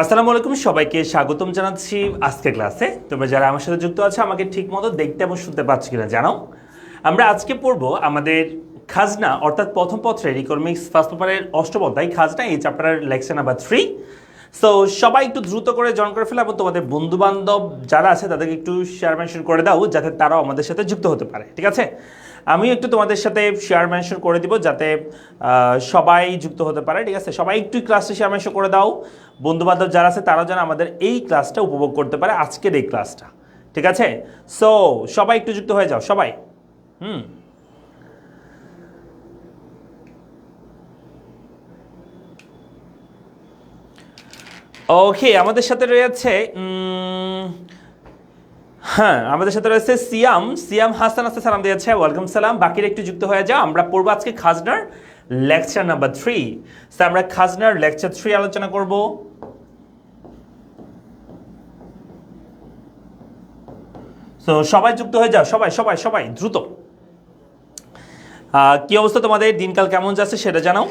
আসসালামু আলাইকুম, সবাইকে স্বাগতম জানাচ্ছি আজকের ক্লাসে। তোমরা যারা আমার সাথে যুক্ত আছো, আমাকে ঠিক মতো দেখতে এবং শুনতে পাচ্ছ কিনা জানাও। আমরা আজকে পড়ব আমাদের খাজনা, অর্থাৎ প্রথম পত্রের ইকোনমিক্স ফার্স্ট পেপারের অষ্টম অধ্যায়, খাজনা, এই চ্যাপ্টারের লেকচার নাম্বার থ্রি সো সবাই একটু দ্রুত করে জয়েন করে ফেলো এবং তোমাদের বন্ধু বান্ধব যারা আছে, তাদেরকে একটু শেয়ার মেনশন করে দাও, যাতে তারাও আমাদের সাথে যুক্ত হতে পারে, ঠিক আছে? আমি একটু তোমাদের সাথে শেয়ার মেনশন করে দিব যাতে সবাই যুক্ত হতে পারে, ঠিক আছে? সবাই একটু ক্লাসটা শেয়ার মেনশন করে দাও। বন্ধু বান্ধব যারা আছে, তারাও যেন আমাদের এই ক্লাসটা উপভোগ করতে পারে, আজকের এই ক্লাসটা ঠিক আছে? সো সবাই একটু যুক্ত হয়ে যাও, সবাই। হুম। ওকে আমাদের সাথে রয়েছে হ্যাঁ আমাদের সাথে রয়েছে সিয়াম। সিয়াম হাসান আসতে সালাম দিয়েছে। ওয়েলকাম, সালাম। বাকিরা একটু যুক্ত হয়ে যাও। আমরা পড়ব আজকে খাজনার লেকচার নাম্বার থ্রি। স্যার, আমরা খাজনার লেকচার থ্রি আলোচনা করব। তো সবাই যুক্ত হয়ে যাও। সবাই সবাই সবাই, দ্রুত। কি অবস্থা তোমাদের? দিনকাল কেমন যাচ্ছে সেটা জানাও।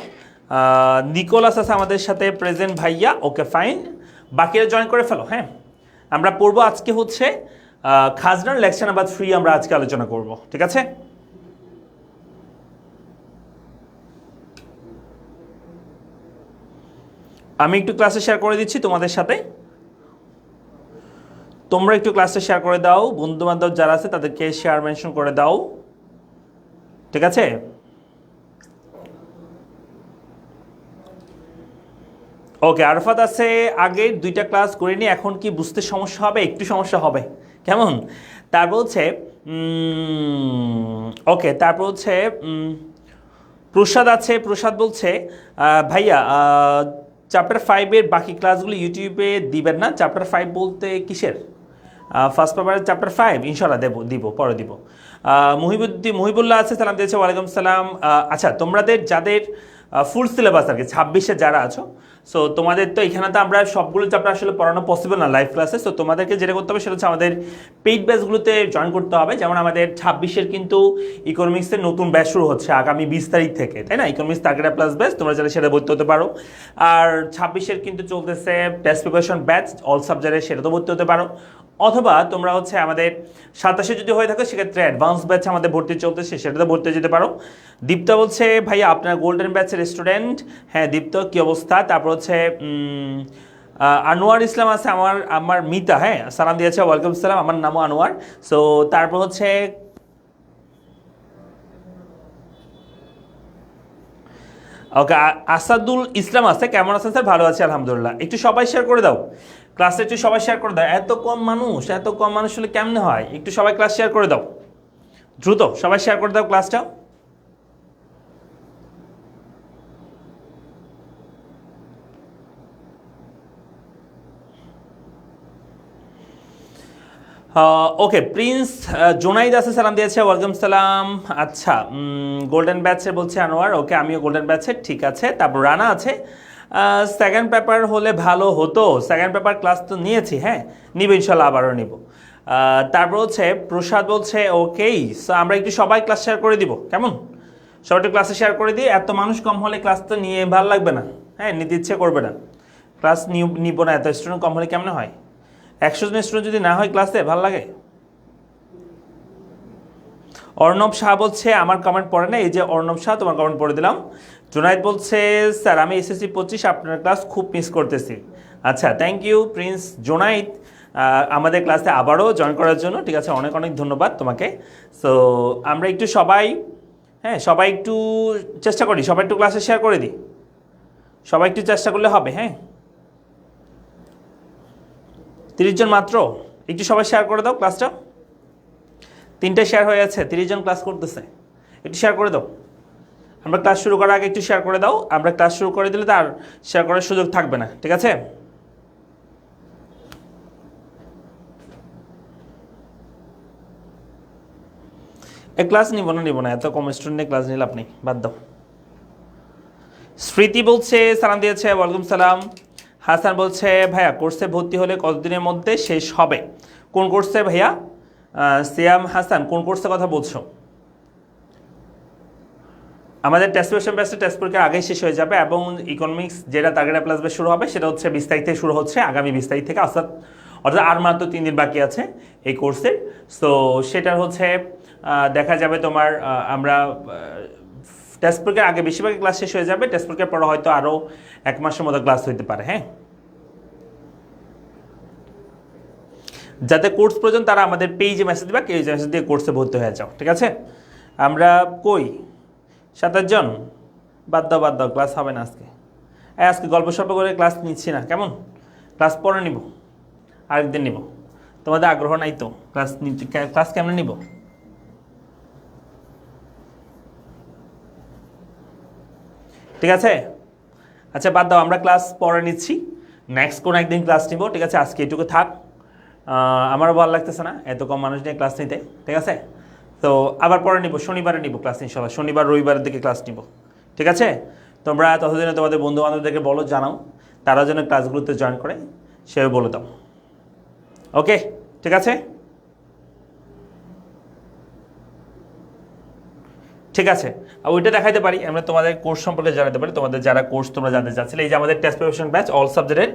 নিকোলাস আছে আমাদের সাথে, প্রেজেন্ট ভাইয়া। ওকে, ফাইন। বাকিরা জয়েন করে ফেলো হ্যাঁ। আমরা পড়ব আজকে হচ্ছে খাজনার লেকচার নাম্বার থ্রি আমরা আজকে আলোচনা করব, ঠিক আছে? আমি একটু ক্লাসে শেয়ার করে দিচ্ছি তোমাদের সাথে। তোমরা একটু ক্লাসে শেয়ার করে দাও বন্ধু বান্ধব যারা আছে তাদেরকে শেয়ার মেনশন করে দাও, ঠিক আছে? ওকে আরফাত আছে, আগে দুইটা ক্লাস করিনি, এখন কি বুঝতে সমস্যা হবে? একটু সমস্যা হবে। কেমন? তারপর হচ্ছে ওকে তারপর হচ্ছে প্রসাদ আছে, প্রসাদ বলছে ভাইয়া চ্যাপ্টার ফাইভের বাকি ক্লাসগুলো ইউটিউবে দিবেন না? চ্যাপ্টার ফাইভ বলতে কিসের? ফার্স্ট পেপারের চ্যাপ্টার ফাইভ ইনশাল্লাহ দেবো, দিব, পরে দিব। মুহিবুদ্দিন, মুহিবুল্লাহ আছে, সালাম দিয়েছে, ওয়ালাইকুম সালাম। আচ্ছা তোমাদের, যাদের ফুল সিলেবাস আর কি, ছাব্বিশে যারা আছো। সো তোমাদের তো এখানে তো আমরা সবগুলো চ্যাপ্টার আসলে পড়ানো পসিবল না লাইভ ক্লাসে সো তোমাদেরকে যেটা করতে হবে সেটা হচ্ছে আমাদের পেইড ব্যাচগুলোতে জয়েন করতে হবে। যেমন আমাদের ছাব্বিশের কিন্তু ইকোনমিক্সের নতুন ব্যাচ শুরু হচ্ছে আগামী বিশ তারিখ থেকে, তাই না? ইকোনমিক্স তাগড়া প্লাস ব্যাচ তোমরা যারা সেটা ভর্তি হতে পারো। আর ছাব্বিশের কিন্তু চলতেছে টেস্ট প্রিপারেশন ব্যাচ অল সাবজেক্টে সেটা তো ভর্তি হতে পারো। অথবা তোমরা হচ্ছে আমাদের সাতাশে যদি হয়ে থাকে, সেক্ষেত্রে অ্যাডভান্স ব্যাচ আমাদের ভর্তি চলতেছে, সেটাতে ভর্তি যেতে পারো। দীপ্তা বলছে, ভাইয়া, আপনার গোল্ডেন ব্যাচের স্টুডেন্ট হ্যাঁ দীপ্ত, কি অবস্থা? তারপর হচ্ছে আনোয়ার ইসলাম আছে, আমার আমার মিতা হ্যাঁ সালাম দিয়েছে ওয়েলকাম সালাম, আমার নামও আনোয়ার। সো তারপর হচ্ছে, ওকে আসাদুল ইসলাম আছে, কেমন আছেন স্যার? ভালো আছে, আলহামদুলিল্লাহ। একটু সবাই শেয়ার করে দাও। ক্লাসে একটু সবাই শেয়ার করে দাও। এত কম মানুষ, এত কম মানুষ হলে কেমনে হয়? একটু সবাই ক্লাস শেয়ার করে দাও। দ্রুত, সবাই শেয়ার করে দাও ক্লাসটা ওকে প্রিন্স জোনাইদ আছে, সালাম দিয়েছে ওয়েলকাম সালাম। আচ্ছা গোল্ডেন ব্যাচে বলছে আনোয়ার। ওকে আমিও গোল্ডেন ব্যাচে ঠিক আছে। তারপর রানা আছে। সেকেন্ড পেপার হলে ভালো হতো। সেকেন্ড পেপার ক্লাস তো নিয়েছি হ্যাঁ? নিব, ইনশাল্লাহ আবারও নিব। তারপর হচ্ছে প্রসাদ বলছে ওকেই আমরা একটু সবাই ক্লাস শেয়ার করে দিব, কেমন? সবাই ক্লাসে শেয়ার করে দিই, এত মানুষ কম হলে ক্লাস তো নিয়ে ভালো লাগবে না হ্যাঁ? নিতে ইচ্ছে করবে না। ক্লাস নিব না, এত স্টুডেন্ট কম হলে কেমন হয়? একশো জন স্টুডেন্ট যদি না হয় ক্লাসে ভালো লাগে? অর্ণব শাহ বলছে, আমার কমেন্ট পড়ে না এই যে অর্ণব শাহ, তোমার কমেন্ট পড়ে দিলাম। জুনাইদ বলছে, স্যার, আমি এসএসসি পঁচিশ, আপনার ক্লাস খুব মিস করতেছি। আচ্ছা থ্যাংক ইউ প্রিন্স জোনাইদ আমাদের ক্লাসে আবারও জয়েন করার জন্য ঠিক আছে, অনেক অনেক ধন্যবাদ তোমাকে। সো আমরা একটু সবাই হ্যাঁ সবাই একটু চেষ্টা করি, সবাই একটু ক্লাসে শেয়ার করে দিই। সবাই একটু চেষ্টা করলে হবে হ্যাঁ? তিরিশ জন মাত্র? একটু সবাই শেয়ার করে দাও ক্লাসটা তিনটে শেয়ার হয়ে যাচ্ছে তিরিশ জন ক্লাস করতেছে। একটু শেয়ার করে দাও। আমরা ক্লাস শুরু করার আগে একটু শেয়ার করে দাও। আমরা ক্লাস শুরু করে দিলে তার শেয়ার করার সুযোগ থাকবে না, ঠিক আছে? এ ক্লাস নিব না নিব না, এত কম স্টুডেন্টে ক্লাস নিলে আপনি বাদ দাও। স্মৃতি বলছে, সালাম দিয়েছে, ওয়ালাইকুম সালাম। হাসান বলছে, ভাইয়া কোর্সে ভর্তি হলে কতদিনের মধ্যে শেষ হবে? কোন কোর্সে ভাইয়া? সিয়াম হাসান, কোন কোর্সের কথা বলছো? আমাদের টেস্ট প্রিপারেশন ব্যাচটা টেস্ট পরীক্ষার আগেই শেষ হয়ে যাবে এবং ইকোনমিক্স যেটা টার্গেট প্লাস ব্যাচ শুরু হবে সেটা হচ্ছে বিশ তারিখ থেকে শুরু হচ্ছে, আগামী বিশ তারিখ থেকে। অর্থাৎ অর্থাৎ আর মাত্র তিন দিন বাকি আছে এই কোর্সের সো সেটার হচ্ছে দেখা যাবে তোমার আমরা টেস্ট পরীক্ষার আগে বেশিরভাগ ক্লাস শেষ হয়ে যাবে। টেস্ট পরীক্ষার পরে হয়তো আরও এক মাসের মতো ক্লাস হইতে পারে হ্যাঁ? যাতে কোর্স প্রয়োজন তারা আমাদের পেজে মেসেজ দিবা পেজে মেসেজ দিয়ে কোর্সে ভর্তি হয়ে যাও, ঠিক আছে? আমরা কই? সাতাশ জন? বাদ দাও বাদ দাও ক্লাস হবে না আজকে। আজকে গল্প সল্প করে ক্লাস নিচ্ছি না, কেমন? ক্লাস পরে নিব, আরেকদিন নিব। তোমাদের আগ্রহ নাই তো ক্লাস ক্লাস কেমন নিব? ঠিক আছে? আচ্ছা বাদ দাও, আমরা ক্লাস পরে নিচ্ছি। নেক্সট কোনো একদিন ক্লাস নিব, ঠিক আছে? আজকে এটুকু থাক। আমারও ভালো লাগতেছে না, এত কম মানুষ নিয়ে ক্লাস নিতে, ঠিক আছে? তো আবার পরে নিব, শনিবারে নিব ক্লাস ইনশাল্লাহ শনিবার, রবিবারের দিকে ক্লাস নিব। ঠিক আছে? তোমরা ততদিনে তোমাদের বন্ধু বান্ধবদেরকে বলো, জানাও। তারা যেন ক্লাসগুলোতে জয়েন করে সেভাবে বলে দাও। ওকে ঠিক আছে? ঠিক আছে। আর ওইটা দেখাইতে পারি, আমরা তোমাদের কোর্স সম্পর্কে জানাতে পারি। তোমাদের যারা কোর্স তোমরা জানতে চাচ্ছিলে, এই যে আমাদের টেস্ট প্রিপারেশন ব্যাচ অল সাবজেক্টের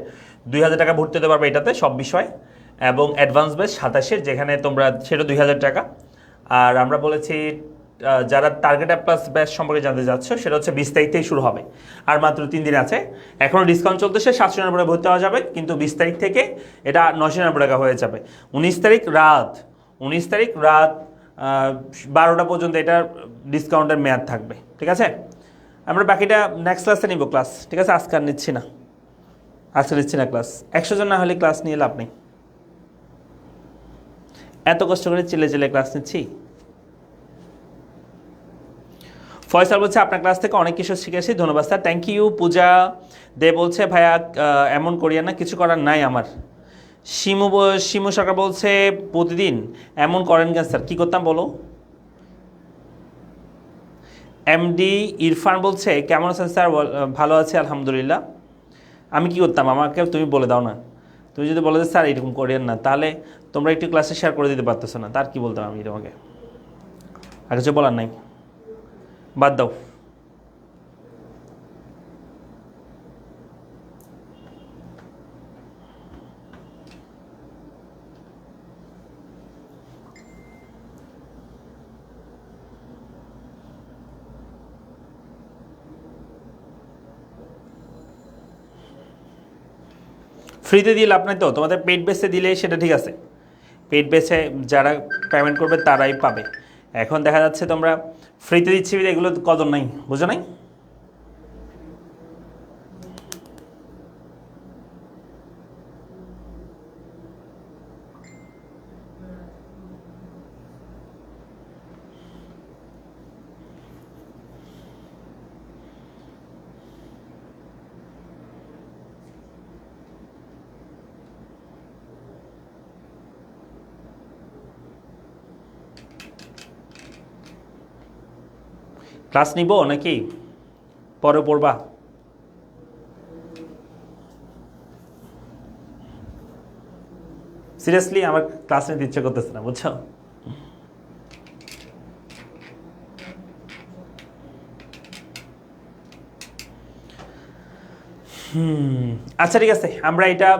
দুই হাজার টাকা ভর্তি হতে পারবে এটাতে সব বিষয়, এবং অ্যাডভান্স ব্যাচ সাতাশের যেখানে তোমরা, সেটা দুই হাজার টাকা। আর আমরা বলেছি যারা টার্গেট প্লাস ব্যাচ সম্পর্কে জানতে চাচ্ছ, সেটা হচ্ছে বিশ তারিখ থেকে শুরু হবে। আর মাত্র তিন দিন আছে। এখনও ডিসকাউন্ট চলতেছে, সাতশো নিরানব্বই ভর্তি হওয়া যাবে, কিন্তু বিশ তারিখ থেকে এটা নশো নিরানব্বই টাকা হয়ে যাবে। উনিশ তারিখ রাত, উনিশ তারিখ রাত বারোটা পর্যন্ত এটা ডিসকাউন্টের মেয়াদ থাকবে। ঠিক আছে? আমরা বাকিটা নেক্সট ক্লাসে নিব ক্লাস ঠিক আছে? আজকে আর নিচ্ছি না। আজকে নিচ্ছি না ক্লাস একশো জন না হলে ক্লাস নিয়ে লাভ নেই। এত কষ্ট করে চিলে চিলে ক্লাস নিচ্ছি? ফয়সাল বলছে, আপনার ক্লাস থেকে অনেক কিছু শিখেছি ধন্যবাদ sir. Thank you Puja Dey বলছে, ভাইয়া এমন করিয়া না, কিছু করার নাই আমার। শিমু শিমু সরকার বলছে, প্রতিদিন এমন করেন কেন স্যার? কী করতাম বলো? এমডি ইরফান বলছে, কেমন আছেন স্যার? ভালো আছি, আলহামদুলিল্লাহ। আমি কি করতাম? আমাকে তুমি বলে দাও না। তুমি যদি বলে যে, স্যার, এরকম করিয়েন না। তাহলে তোমরা একটু ক্লাসে শেয়ার করে দিতে পারতেছো না। তার কি বলতাম আমি তোমাকে? আর কিছু বলার নাই। বাদ দাও। ফ্রিতে দিয়ে লাভ নাই তো? তোমাদের পেড বেসে দিলে সেটা ঠিক আছে। পেড বেসে যারা পেমেন্ট করবে তারাই পাবে। এখন দেখা যাচ্ছে তোমরা ফ্রিতে দিচ্ছি, এগুলো কদর নাই, বুঝো নাই? ক্লাস নিব নাকি? পরে পড়বা। সিরিয়াসলি আমার ক্লাস নিতে ইচ্ছে করতেছে না, বুঝছ? হুম আচ্ছা ঠিক আছে, আমরা এটা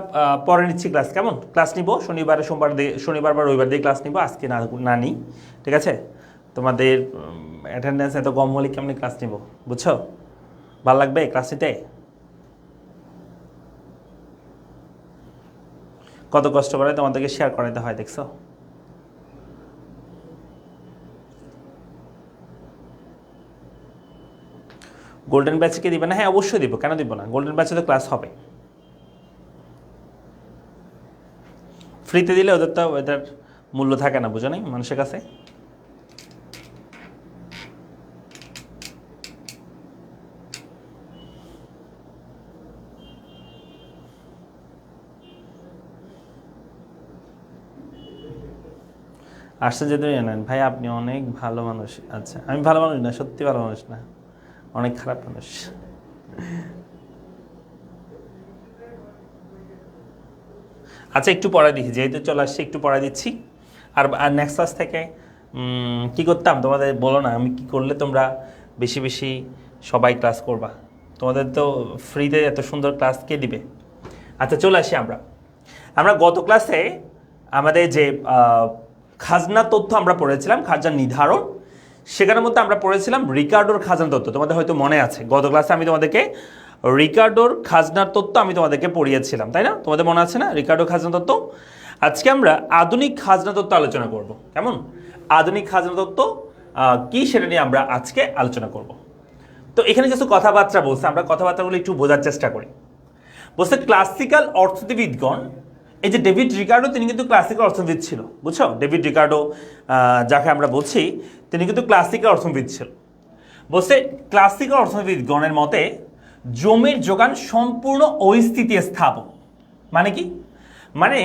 পরে নিচ্ছি ক্লাস, কেমন? ক্লাস নিব, শনিবার, সোমবার দিয়ে, শনিবার বা রবিবার দিয়ে ক্লাস নিব, আজকে না না নিই, ঠিক আছে? তোমাদের অ্যাটেন্ডেন্স এত কম হলে কেমনি ক্লাস নিব? বুঝছ? ভালো লাগবে ক্লাস নিতে? কত কষ্ট করে তোমাদেরকে শেয়ার করাতে হয়, দেখছ? গোল্ডেন ব্যাচকে দিবে না? হ্যাঁ অবশ্যই দিব। কেন দিব না? গোল্ডেন ব্যাচে তো ক্লাস হবে। ফ্রিতে দিলে ওদের তো, ওদের মূল্য থাকে না, বুঝো নাই মানুষের কাছে? আসছেন যে তুমি জানেন ভাই, আপনি অনেক ভালো মানুষ। আচ্ছা আমি ভালো মানুষ না, সত্যি ভালো মানুষ না। অনেক খারাপ মানুষ। আচ্ছা একটু পড়া দিচ্ছি যেহেতু চলে আসছে, একটু পড়া দিচ্ছি। আর আর নেক্সট ক্লাস থেকে কি করতাম? তোমাদের বলো না, আমি কি করলে তোমরা বেশি বেশি সবাই ক্লাস করবা? তোমাদের তো ফ্রিতে এত সুন্দর ক্লাস কে দিবে? আচ্ছা চলে আসি আমরা। আমরা গত ক্লাসে আমাদের যে খাজনা তথ্য আমরা পড়েছিলাম, খাজনা নির্ধারণ। সেখানের মধ্যে আমরা পড়েছিলাম রিকার্ডোর খাজনা তথ্য। তোমাদের হয়তো মনে আছে, গত ক্লাসে আমি তোমাদেরকে রিকার্ডোর খাজনার তথ্য আমি তোমাদেরকে পড়িয়েছিলাম, তাই না? তোমাদের মনে আছে না রিকার্ডোর খাজনা তত্ত্ব আজকে আমরা আধুনিক খাজনা তত্ত্ব আলোচনা করব। কেমন? আধুনিক খাজনা তত্ত্ব কি সেটা নিয়ে আমরা আজকে আলোচনা করব। তো এখানে কিছু কথাবার্তা বলছে, আমরা কথাবার্তাগুলো একটু বোঝার চেষ্টা করি। বলছে ক্লাসিক্যাল অর্থনীতিবিদগণ এই যে ডেভিড রিকার্ডো, তিনি কিন্তু ক্লাসিক্যাল অর্থনীতিবিদ ছিল, বুঝছ? ডেভিড রিকার্ডো যাকে আমরা বলছি, তিনি কিন্তু ক্লাসিক্যাল অর্থনীতিবিদ ছিল। বলছে ক্লাসিক্যাল অর্থনীতিবিদগণের মতে, জমির যোগান সম্পূর্ণ অস্থিতি স্থাপক। মানে কি? মানে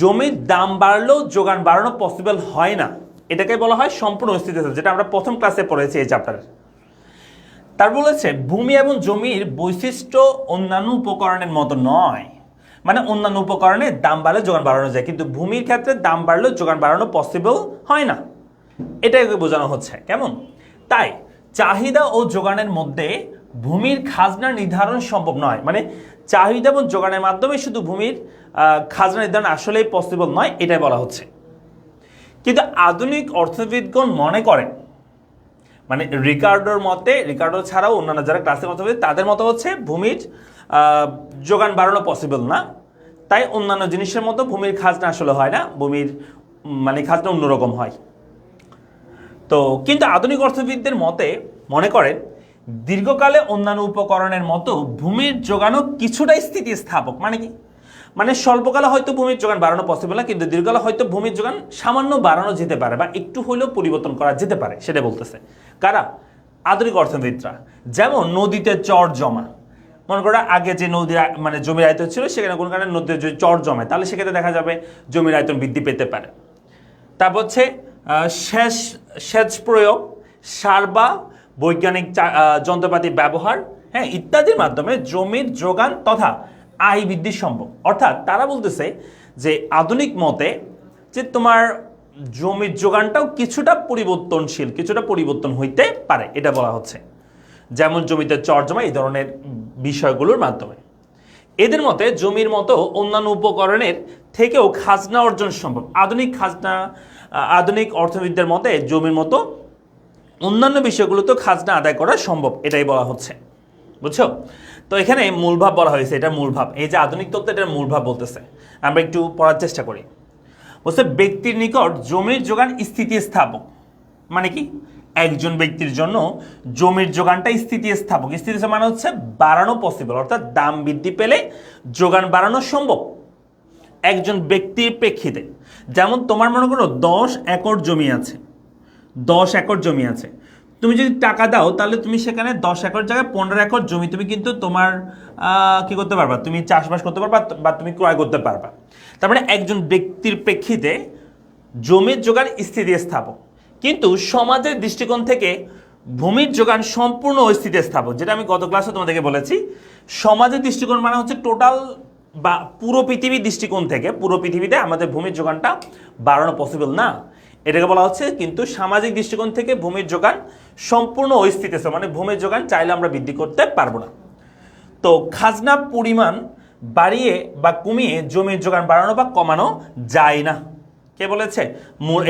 জমির দাম বাড়লেও যোগান বাড়ানো পসিবল হয় না। এটাকে বলা হয় সম্পূর্ণ অস্থিতি যেটা আমরা প্রথম ক্লাসে পড়েছি এই চ্যাপ্টারে তার বলেছে, ভূমি এবং জমির বৈশিষ্ট্য অন্যান্য উপকরণের মতো নয়। মানে অন্যান্য উপকরণে দাম বাড়লে যোগান বাড়ানো যায়, কিন্তু ভূমির ক্ষেত্রে দাম বাড়লেও যোগান বাড়ানো পসিবল হয় না। এটাই বোঝানো হচ্ছে, কেমন? তাই, চাহিদা ও যোগানের মধ্যে ভূমির খাজনা নির্ধারণ সম্ভব নয়। মানে চাহিদা এবং যোগানের মাধ্যমে শুধু ভূমির খাজনা নির্ধারণ আসলেই পসিবল নয়, এটাই বলা হচ্ছে। কিন্তু আধুনিক অর্থবিদগণ মনে করেন মানে রিকার্ডোর মতে, রিকার্ডো ছাড়াও অন্যান্য যারা ক্লাসের মতো তাদের মতো হচ্ছে ভূমির যোগান বাড়ানো পসিবল না। তাই অন্যান্য জিনিসের মতো ভূমির খাজনা আসলে হয় না। ভূমির মানে খাজনা অন্যরকম হয়। তো কিন্তু আধুনিক অর্থবিদদের মতে মনে করেন, দীর্ঘকালে অন্যান্য উপকরণের মতো ভূমির যোগানও কিছুটা স্থিতিস্থাপক। মানে কি? মানে স্বল্পকালে হয়তো ভূমির যোগান বাড়ানো পসিবল না, কিন্তু দীর্ঘকালে হয়তো ভূমির যোগান সামান্য বাড়ানো যেতে পারে বা একটু হলেও পরিবর্তন করা যেতে পারে সেটা বলতেছে। কারা? আধুনিক অর্থনীতিরা যেমন নদীতে চর জমা। মনে করো আগে যে নদীর মানে জমির আয়তন ছিল, সেখানে কোনো কারণে নদীর যদি চর জমে, তাহলে সেক্ষেত্রে দেখা যাবে জমির আয়তন বৃদ্ধি পেতে পারে। তারপর হচ্ছে সেচ সেচ প্রয়োগ, সার বা বৈজ্ঞানিক যন্ত্রপাতি ব্যবহার হ্যাঁ ইত্যাদির মাধ্যমে জমির যোগান তথা আয় বৃদ্ধি সম্ভব। অর্থাৎ তারা বলতেছে যে আধুনিক মতে যে তোমার জমির যোগানটাও কিছুটা পরিবর্তনশীল, কিছুটা পরিবর্তন হইতে পারে, এটা বলা হচ্ছে। যেমন জমিতে চর জমা, এই ধরনের বিষয়গুলোর মাধ্যমে। এদের মতে জমির মতো অন্যান্য উপকরণের থেকেও খাজনা অর্জন সম্ভব। আধুনিক খাজনা আধুনিক অর্থবিদদের মতে জমির মতো অন্যান্য বিষয়গুলোতেও খাজনা আদায় করা সম্ভব, এটাই বলা হচ্ছে। বুঝছ? তো এখানে মূলভাব বলা হয়েছে, এটা মূলভাব এই যে আধুনিক তত্ত্ব, এটার মূলভাব বলতেছে। আমরা একটু পড়ার চেষ্টা করি। বলছে, ব্যক্তির নিকট জমির যোগান স্থিতিস্থাপক। মানে কি? একজন ব্যক্তির জন্য জমির যোগানটা স্থিতিস্থাপক। স্থিতিস্থাপক মানে হচ্ছে বাড়ানো পসিবল অর্থাৎ দাম বৃদ্ধি পেলে যোগান বাড়ানো সম্ভব। একজন ব্যক্তির প্রেক্ষিতে, যেমন তোমার মনে করো দশ একর জমি আছে, দশ একর জমি আছে। তুমি যদি টাকা দাও, তাহলে তুমি সেখানে দশ একর জায়গায় পনেরো একর জমি তুমি কিন্তু তোমার কি করতে পারবা? তুমি চাষবাস করতে পারবা বা তুমি ক্রয় করতে পারবা। তার মানে একজন ব্যক্তির প্রেক্ষিতে জমির যোগান স্থিতিস্থাপক। কিন্তু সমাজের দৃষ্টিকোণ থেকে ভূমির যোগান সম্পূর্ণ অস্থিতিস্থাপক যেটা আমি গত ক্লাসে তোমাদেরকে বলেছি। সমাজের দৃষ্টিকোণ মানে হচ্ছে টোটাল বা পুরো পৃথিবীর দৃষ্টিকোণ থেকে, পুরো পৃথিবীতে আমাদের ভূমির যোগানটা বাড়ানো পসিবল না। এটাকে বলা হচ্ছে কিন্তু সামাজিক দৃষ্টিকোণ থেকে ভূমির যোগান সম্পূর্ণ অস্থিতিস্থাপক মানে ভূমির যোগান চাইলে আমরা বৃদ্ধি করতে পারব না। তো খাজনা পরিমাণ বাড়িয়ে বা কমিয়ে জমির যোগান বাড়ানো বা কমানো যায় না। কে বলেছে?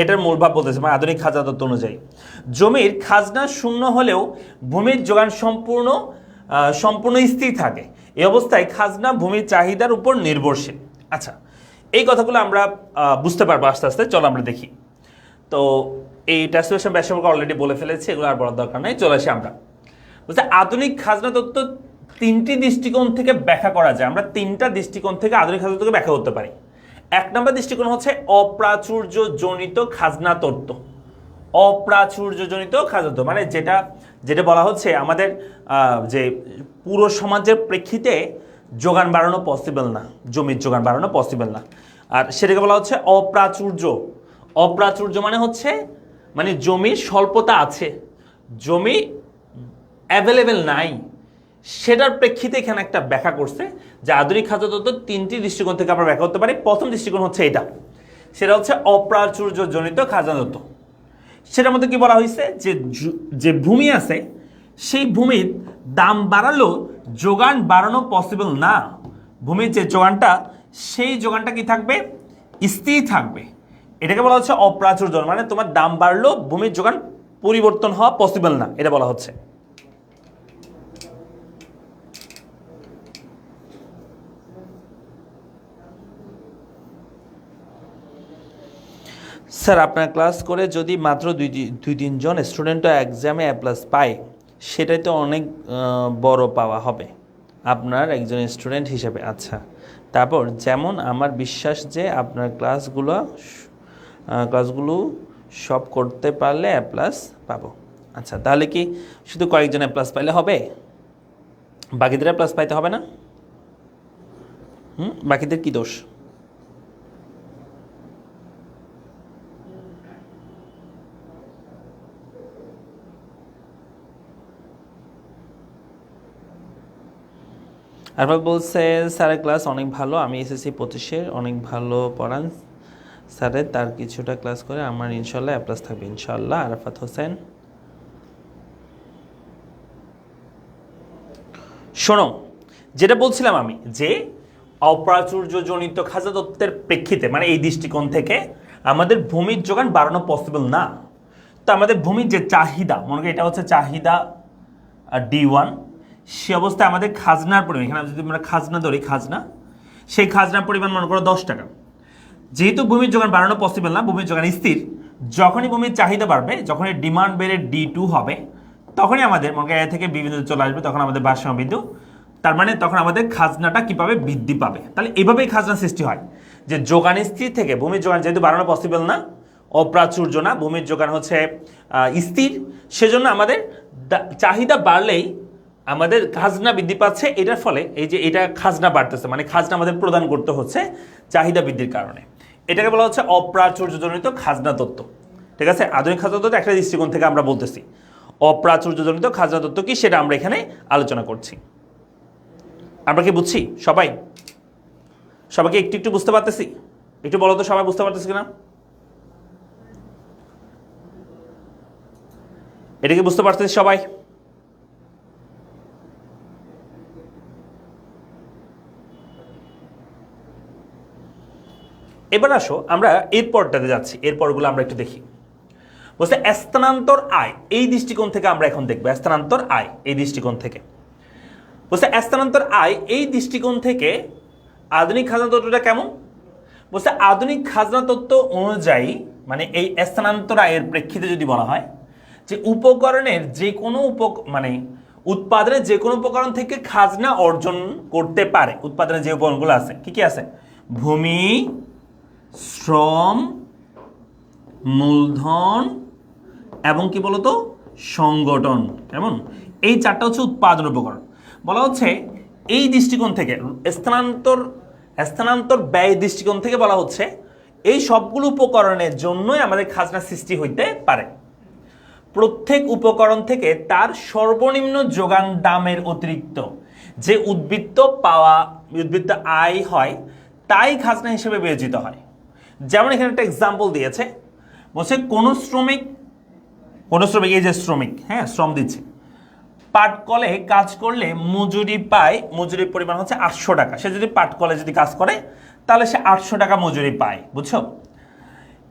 এটার মূল ভাব বলতেছে মানে আধুনিক খাজনা তত্ত্ব অনুযায়ী। জমির খাজনা শূন্য হলেও ভূমির যোগান সম্পূর্ণ সম্পূর্ণ স্থির থাকে। এই অবস্থায় খাজনা ভূমির চাহিদার উপর নির্ভরশীল। আচ্ছা এই কথাগুলো আমরা বুঝতে পারব আস্তে আস্তে। চলো আমরা দেখি। তো এই ট্রান্সলেশন ব্যাস অলরেডি বলে ফেলেছি, এগুলো আর বলার দরকার নেই। চলে আসি আমরা। বলছে, আধুনিক খাজনা তত্ত্ব তিনটি দৃষ্টিকোণ থেকে ব্যাখ্যা করা যায়। আমরা তিনটা দৃষ্টিকোণ থেকে আধুনিক খাজনা তত্ত্বকে ব্যাখ্যা করতে পারি। এক নম্বর দৃষ্টিকোণ হচ্ছে অপ্রাচুর্য জনিত খাজনা তত্ত্ব অপ্রাচুর্য জনিত খাজনা তত্ত্ব মানে যেটা যেটা বলা হচ্ছে আমাদের যে পুরো সমাজের প্রেক্ষিতে যোগান বাড়ানো পসিবল না, জমির যোগান বাড়ানো পসিবল না। আর সেটাকে বলা হচ্ছে অপ্রাচুর্য। অপ্রাচুর্য মানে হচ্ছে মানে জমির স্বল্পতা আছে, জমি অ্যাভেলেবেল নাই। সেটার প্রেক্ষিতে এখানে একটা ব্যাখ্যা করছে যে আধুনিক খাদ্য তত্ত্ব তিনটি দৃষ্টিকোণ থেকে আমরা ব্যাখ্যা করতে পারি। প্রথম দৃষ্টিকোণ হচ্ছে এটা। সেটা হচ্ছে অপ্রাচুর্য জনিত খাজনা সেটার মধ্যে কি বলা হয়েছে? যে যে ভূমি আছে, সেই ভূমির দাম বাড়ালেও যোগান বাড়ানো পসিবল না। ভূমির যে যোগানটা, সেই যোগানটা কি থাকবে? স্থির থাকবে। এটাকে বলা হচ্ছে অপ্রাচুর্য মানে তোমার দাম বাড়লেও ভূমির যোগান পরিবর্তন হওয়া পসিবল না, এটা বলা হচ্ছে। স্যার, আপনার ক্লাস করে যদি মাত্র দুই দুই তিনজন স্টুডেন্টও এক্সামে এ প্লাস পায়, সেটাই তো অনেক বড় পাওয়া হবে। আপনার একজন স্টুডেন্ট হিসেবে আচ্ছা। তারপর যেমন আমার বিশ্বাস যে আপনার ক্লাসগুলো ক্লাসগুলো সব করতে পারলে এ প্লাস পাবো। আচ্ছা তাহলে কি শুধু কয়েকজন প্লাস পাইলে হবে? বাকিদের প্লাস পাইতে হবে না? হুম, বাকিদের কি দোষ? আরফাত বলছে, স্যারের ক্লাস অনেক ভালো, আমি এসএসসি পঁচিশের অনেক ভালো পড়ান। স্যারের তার কিছুটা ক্লাস করে আমার ইনশাল্লাহ অ্যাপ্লাস থাকবে, ইনশাল্লাহ আরাফাত হোসেন। শোনো, যেটা বলছিলাম আমি, যে অপ্রাচুর্যজনিত খাজা তত্ত্বের প্রেক্ষিতে মানে এই দৃষ্টিকোণ থেকে আমাদের ভূমির যোগান বাড়ানো পসিবল না। তো আমাদের ভূমির যে চাহিদা, মনে করি এটা হচ্ছে চাহিদা ডি ওয়ান সে অবস্থায় আমাদের খাজনার পরিমাণ, এখানে যদি আমরা খাজনা ধরি, খাজনা, সেই খাজনার পরিমাণ মনে করো দশ টাকা। যেহেতু ভূমির যোগান বাড়ানো পসিবল না, ভূমির যোগান স্থির, যখনই ভূমির চাহিদা বাড়বে, যখনই ডিমান্ড বেড়ে ডি টু হবে, তখনই আমাদের মনে করি এ থেকে বিভিন্ন চলে আসবে, তখন আমাদের ভারসাম্য বিন্দু, তার মানে তখন আমাদের খাজনাটা কী পাবে বৃদ্ধি পাবে? তাহলে এভাবেই খাজনা সৃষ্টি হয়, যে যোগান স্থির থেকে ভূমির যোগান যেহেতু বাড়ানো পসিবল না, অপ্রাচুর্য না, ভূমির যোগান হচ্ছে স্থির, সেজন্য আমাদের চাহিদা বাড়লেই আমাদের খাজনা বৃদ্ধি পাচ্ছে, এটার ফলে এই যে এটা খাজনা বাড়তেছে মানে খাজনা আমাদের প্রদান করতে হচ্ছে চাহিদা বৃদ্ধির কারণে। এটাকে বলা হচ্ছে অপ্রাচুর্যজনিত খাজনা তত্ত্ব। ঠিক আছে? আধুনিক খাজনা তত্ত্ব একটা দৃষ্টিকোণ থেকে আমরা বলতেছি। অপ্রাচুর্যজনিত খাজনা তত্ত্ব কি সেটা আমরা এখানে আলোচনা করছি। আমরা কি বুঝছি? সবাই? সবাইকে একটু একটু বুঝতে পারতেছি? একটু বলো তো, সবাই বুঝতে পারতেছি কিনা? এটা কি বুঝতে পারতেছি সবাই? এবার আসো আমরা এর পরটাতে যাচ্ছি এরপরগুলো আমরা একটু দেখি। বলছে, স্থানান্তর আয়, এই দৃষ্টিকোণ থেকে আমরা এখন দেখব, স্থানান্তর আয়, এই দৃষ্টিকোণ থেকে। বলছে, স্থানান্তর আয়, এই দৃষ্টিকোণ থেকে আধুনিক খাজনা তত্ত্বটা কেমন? বলছে, আধুনিক খাজনা তত্ত্ব অনুযায়ী মানে এই স্থানান্তর আয়ের প্রেক্ষিতে যদি বলা হয়, যে উপকরণের যে কোনো উপ মানে উৎপাদনের যে কোনো উপকরণ থেকে খাজনা অর্জন করতে পারে। উৎপাদনের যে উপকরণগুলো আছে, কি কি আছে? ভূমি শ্রম, মূলধন এবং কি বলতো? সংগঠন। কেমন? এই চারটা হচ্ছে উৎপাদন উপকরণ। বলা হচ্ছে এই দৃষ্টিকোণ থেকে, স্থানান্তর স্থানান্তর ব্যয় দৃষ্টিকোণ থেকে বলা হচ্ছে এই সবগুলো উপকরণের জন্যই আমাদের খাজনা সৃষ্টি হইতে পারে। প্রত্যেক উপকরণ থেকে তার সর্বনিম্ন যোগান দামের অতিরিক্ত যে উদ্বৃত্ত পাওয়া, উদ্বৃত্ত আয় হয়, তাই খাজনা হিসেবে বিবেচিত হয়। যেমন এখানে একটা এক্সাম্পল দিয়েছে, বলছে কোনো শ্রমিক কোনো শ্রমিক, এই যে শ্রমিক হ্যাঁ শ্রম দিচ্ছে। পাটকলে কাজ করলে মজুরি পায়, মজুরির পরিমাণ হচ্ছে আটশো টাকা। সে যদি পাটকলে যদি কাজ করে, তাহলে সে আটশো টাকা মজুরি পায়, বুঝছ?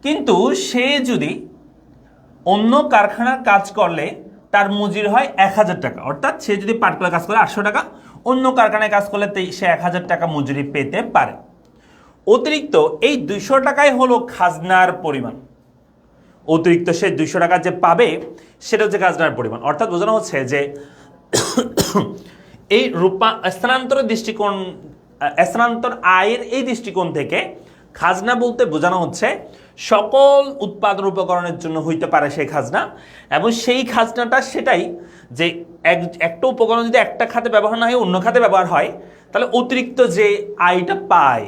কিন্তু সে যদি অন্য কারখানার কাজ করলে, তার মজুরি হয় এক হাজার টাকা। অর্থাৎ সে যদি পাটকলে কাজ করে আটশো টাকা, অন্য কারখানায় কাজ করলে সে এক হাজার টাকা মজুরি পেতে পারে। অতিরিক্ত এই দুইশো টাকাই হলো খাজনার পরিমাণ। অতিরিক্ত সে দুইশো টাকা যে পাবে, সেটা হচ্ছে খাজনার পরিমাণ। অর্থাৎ বোঝানো হচ্ছে যে এই রূপা, স্থানান্তরের দৃষ্টিকোণ স্থানান্তর আয়ের এই দৃষ্টিকোণ থেকে খাজনা বলতে বোঝানো হচ্ছে সকল উৎপাদন উপকরণের জন্য হইতে পারে সেই খাজনা, এবং সেই খাজনাটা সেটাই যে এক, একটা উপকরণ যদি একটা খাতে ব্যবহার না হয়, অন্য খাতে ব্যবহার হয়, তাহলে অতিরিক্ত যে আয়টা পায়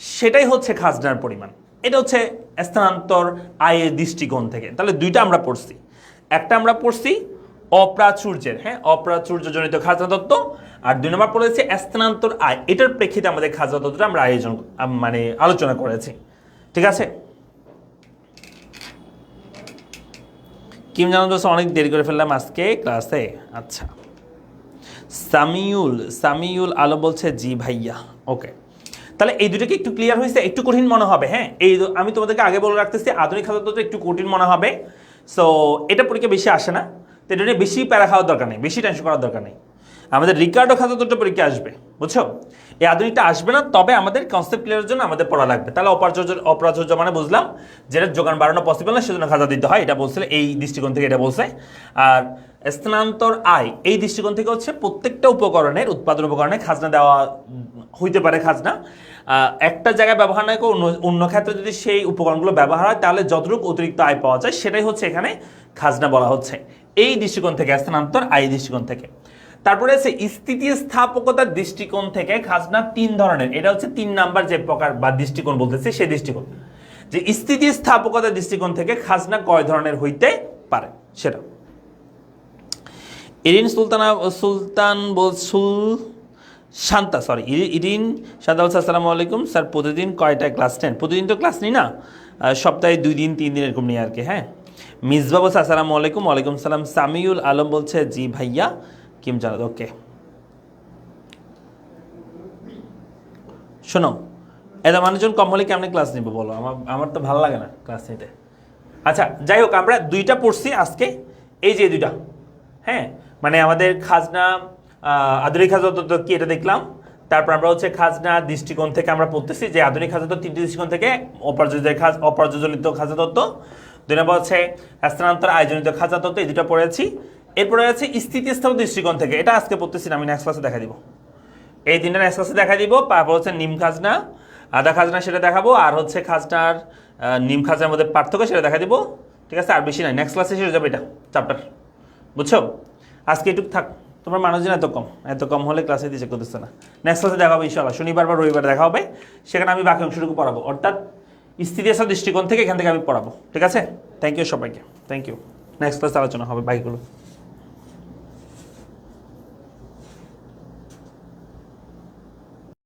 সেটাই হচ্ছে খাজনার পরিমাণ। এটা হচ্ছে স্থানান্তর আয়ের দৃষ্টিকোণ থেকে। তাহলে দুইটা আমরা পড়ছি। একটা আমরা পড়ছি অপ্রাচুর্যের হ্যাঁ? অপ্রাচুর্যজনিত খাজনা তত্ত্ব। আর দুই নম্বর পড়েছে স্থানান্তর আয়। এটার প্রেক্ষিতে আমাদের খাজনা তত্ত্বটা আমরা আয়োজন মানে আলোচনা করেছি। ঠিক আছে? কিম বলছে অনেক দেরি করে ফেললাম আজকে ক্লাসে। আচ্ছা। সামিউল সামিউল আলো বলছে, জি ভাইয়া। ওকে। তাহলে এই দুটোকে একটু ক্লিয়ার হয়েছে, একটু কঠিন মনে হবে হ্যাঁ? এই আমি তোমাদেরকে আগে বলে রাখতেছি, আধুনিক তো একটু কঠিন মনে হবে। সো এটা পরীক্ষা বেশি আসে না, তো এটা নিয়ে বেশি প্যারা খাওয়ার দরকার নেই, বেশি টেনশন করার দরকার নেই। আমাদের রিকার্ডো খাদ্য দুটো পরীক্ষা আসবে, বুঝছ? এই আধুনিকটা আসবে না, তবে আমাদের কনসেপ্ট ক্লিয়ারের জন্য আমাদের পড়া লাগবে। তাহলে অপরাচর্য অপরাচর্য মানে বুঝলাম যেটা যোগান বাড়ানো পসিবল না, সেজন্য খাতা দিতে হয়, এটা বলছিল এই দৃষ্টিকোণ থেকে এটা বলছে। আর স্থানান্তর আয়, এই দৃষ্টিকোণ থেকে হচ্ছে প্রত্যেকটা উপকরণের, উৎপাদন উপকরণে খাজনা দেওয়া হইতে পারে খাজনা। একটা জায়গায় ব্যবহার না করে অন্য অন্য ক্ষেত্রে যদি সেই উপকরণগুলো ব্যবহার হয়, তাহলে যতটুকু অতিরিক্ত আয় পাওয়া যায়, সেটাই হচ্ছে এখানে খাজনা বলা হচ্ছে। এই দৃষ্টিকোণ থেকে, স্থানান্তর আয় দৃষ্টিকোণ থেকে। তারপরে আছে স্থিতিস্থাপকতার দৃষ্টিকোণ থেকে খাজনা তিন ধরনের। এটা হচ্ছে তিন নাম্বার যে প্রকার বা দৃষ্টিকোণ বলতেছে, সেই দৃষ্টিকোণ। যে স্থিতিস্থাপকতার দৃষ্টিকোণ থেকে খাজনা কয় ধরনের হইতে পারে? সেটা। ইরিন সুলতানা, সুলতান বল, সুল শান্তা সরি ইরিন বলছে, আসসালামু আলাইকুম, স্যার, প্রতিদিন কয়টা ক্লাস নেন? প্রতিদিন তো ক্লাস নিই না সপ্তাহে দুই দিন, তিন দিন এরকম নিই আর কি হ্যাঁ? মিসবা বলছে, আসসালামু আলাইকুম, ওয়ালাইকুম সালাম। সামিউল আলম বলছে, জি ভাইয়া, কিম জানাদ ওকে। শোনো এত মানুষজন কম হলে কেমন ক্লাস নিব বলো? আমার আমার তো ভালো লাগে না ক্লাস নিতে। আচ্ছা যাই হোক, আমরা দুইটা পড়ছি আজকে, এই যে দুইটা হ্যাঁ? মানে আমাদের খাজনা আধুনিক খাজনাতত্ত্ব কি এটা দেখলাম? তারপর আমরা হচ্ছে খাজনা দৃষ্টিকোণ থেকে আমরা পড়তেছি যে আধুনিক খাজনাতত্ত্ব তিনটি দৃষ্টিকোণ থেকে অপরাজিত খাজ অপরাজনিত খাজনা তত্ত্ব। দুই নম্বর হচ্ছে স্থানান্তর আয়োজনিত খাজনা তত্ত্ব, এই দুটো পড়েছি। এরপরে আছে স্থিতিস্থাপক দৃষ্টিকোণ থেকে, এটা আজকে পড়তেছি না, আমি নেক্সট ক্লাসে দেখা দিব। এই তিনটা নেক্সট ক্লাসে দেখা দিব, তারপর হচ্ছে নিম খাজনা, আদা খাজনা সেটা দেখাবো, আর হচ্ছে খাজনার নিম খাজনার মধ্যে পার্থক্য সেটা দেখা দিব। ঠিক আছে, আর বেশি নাই নেক্সট ক্লাসে শেষ হয়ে যাবে এটা চ্যাপ্টার বুঝছ? আজকে একটু থাক। তোমার মানুষজন এত কম এত কম হলে ক্লাসে দিতে করতেছে না। নেক্সট ক্লাসে দেখা হবে ইনশাল্লাহ শনিবার বা রবিবার দেখা হবে সেখানে আমি বাকি অংশটুকু পড়াবো। অর্থাৎ স্থিতিশীল দৃষ্টিকোণ থেকে এখান থেকে আমি পড়াবো। ঠিক আছে? থ্যাংক ইউ সবাইকে। থ্যাংক ইউ নেক্সট ক্লাসে আলোচনা হবে বাকিগুলো।